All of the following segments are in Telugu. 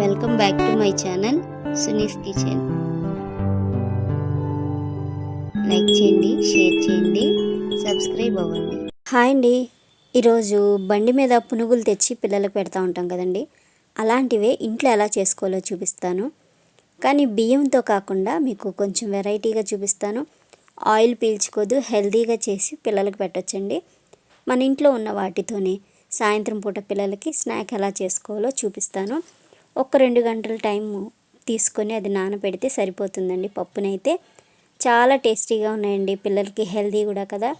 Welcome back to my channel Suni's kitchen like చేయండి షేర్ చేయండి సబ్స్క్రైబ్ అవ్వండి. హాయ్ అండి. ఈరోజు బండి మీద పునుగులు తెచ్చి పిల్లలకు పెడతా ఉంటాం కదండి. అలాంటివే ఇంట్లో ఎలా చేసుకోవాలో చూపిస్తాను. కానీ బియ్యంతో కాకుండా మీకు కొంచెం వెరైటీగా చూపిస్తాను. ఆయిల్ పీల్చుకోదు హెల్తీగా చేసి పిల్లలకు పెట్టొచ్చండి. మన ఇంట్లో ఉన్న వాటితోనే సాయంత్రం పూట పిల్లలకి స్నాక్ ఎలా చేసుకోవాలో చూపిస్తాను. ఒక రెండు గంటల టైం తీసుకొని అది నానబెడితే సరిపోతుందండి పప్పునైతే. చాలా టేస్టీగా ఉన్నాయండి పిల్లలకి హెల్దీ కూడా కదా.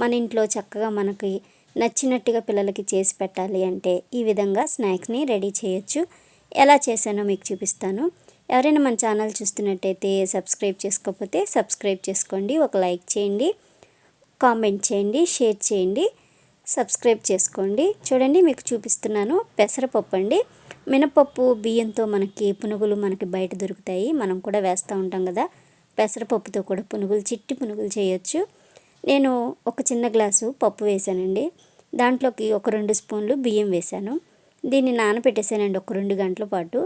మన ఇంట్లో చక్కగా మనకి నచ్చినట్టుగా పిల్లలకి చేసి పెట్టాలి అంటే ఈ విధంగా స్నాక్స్ని రెడీ చేయొచ్చు. ఎలా చేశానో మీకు చూపిస్తాను. ఎవరైనా మన ఛానల్ చూస్తున్నట్టయితే సబ్స్క్రైబ్ చేసుకోకపోతే సబ్స్క్రైబ్ చేసుకోండి. ఒక లైక్ చేయండి కామెంట్ చేయండి షేర్ చేయండి సబ్స్క్రైబ్ చేసుకోండి. చూడండి మీకు చూపిస్తున్నాను పెసరపప్పు అండి. మినపప్పు బియ్యంతో మనకి పునుగులు మనకి బయట దొరుకుతాయి. మనం కూడా వేస్తూ ఉంటాం కదా. పెసరపప్పుతో కూడా పునుగులు చిట్టి పునుగులు చేయొచ్చు. నేను ఒక చిన్న గ్లాసు పప్పు వేసానండి. దాంట్లోకి ఒక రెండు స్పూన్లు బియ్యం వేశాను దీన్ని నానపెట్టేసానండి ఒక రెండు గంటల పాటు.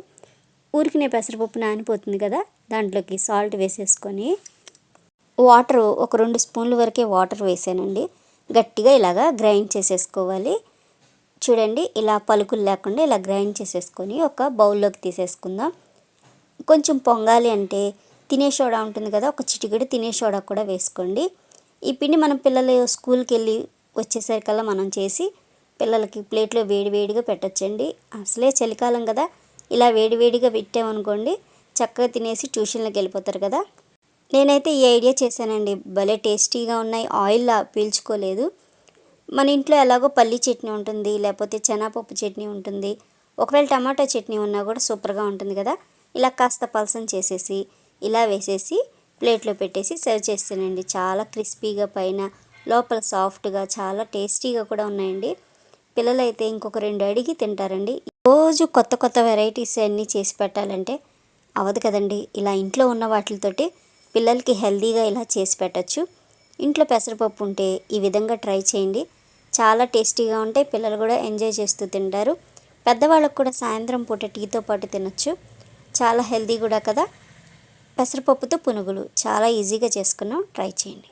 ఊరికినే పెసరపప్పు నానిపోతుంది కదా. దాంట్లోకి సాల్ట్ వేసేసుకొని వాటర్ ఒక రెండు స్పూన్ల వరకే వాటర్ వేసానండి. గట్టిగా ఇలాగా గ్రైండ్ చేసేసుకోవాలి. చూడండి ఇలా పలుకులు లేకుండా ఇలా గ్రైండ్ చేసేసుకొని ఒక బౌల్లోకి తీసేసుకుందాం. కొంచెం పొంగాలి అంటే తినే సోడా ఉంటుంది కదా ఒక చిటికెడు తినే సోడా కూడా వేసుకోండి. ఈ పిండి మనం పిల్లలు స్కూల్కి వెళ్ళి వచ్చేసరికల్లా మనం చేసి పిల్లలకి ప్లేట్లో వేడివేడిగా పెట్టచ్చండి. అసలే చలికాలం కదా ఇలా వేడివేడిగా పెట్టామనుకోండి చక్కగా తినేసి ట్యూషన్లోకి వెళ్ళిపోతారు కదా. నేనైతే ఈ ఐడియా చేశానండి భలే టేస్టీగా ఉన్నాయి ఆయిల్ పీల్చుకోలేదు. మన ఇంట్లో ఎలాగో పల్లి చట్నీ ఉంటుంది లేకపోతే శనగపప్పు చట్నీ ఉంటుంది ఒకవేళ టమాటా చట్నీ ఉన్నా కూడా సూపర్గా ఉంటుంది కదా. ఇలా కాస్త పలసం చేసేసి ఇలా వేసేసి ప్లేట్లో పెట్టేసి సర్వ్ చేస్తానండి. చాలా క్రిస్పీగా పైన లోపల సాఫ్ట్గా చాలా టేస్టీగా కూడా ఉన్నాయండి. పిల్లలైతే ఇంకొక రెండు అడిగి తింటారండి. రోజు కొత్త కొత్త వెరైటీస్ అన్నీ చేసి పెట్టాలంటే అవదు కదండి. ఇలా ఇంట్లో ఉన్న వాటితోటి పిల్లలకి హెల్తీగా ఇలా చేసి పెట్టచ్చు. ఇంట్లో పెసరపప్పు ఉంటే ఈ విధంగా ట్రై చేయండి. చాలా టేస్టీగా ఉంటాయి. పిల్లలు కూడా ఎంజాయ్ చేస్తూ తింటారు. పెద్దవాళ్ళకు కూడా సాయంత్రం పూట టీతో పాటు తినొచ్చు. చాలా హెల్తీ కూడా కదా. పెసరపప్పుతో పునుగులు చాలా ఈజీగా చేసుకున్నాం. ట్రై చేయండి.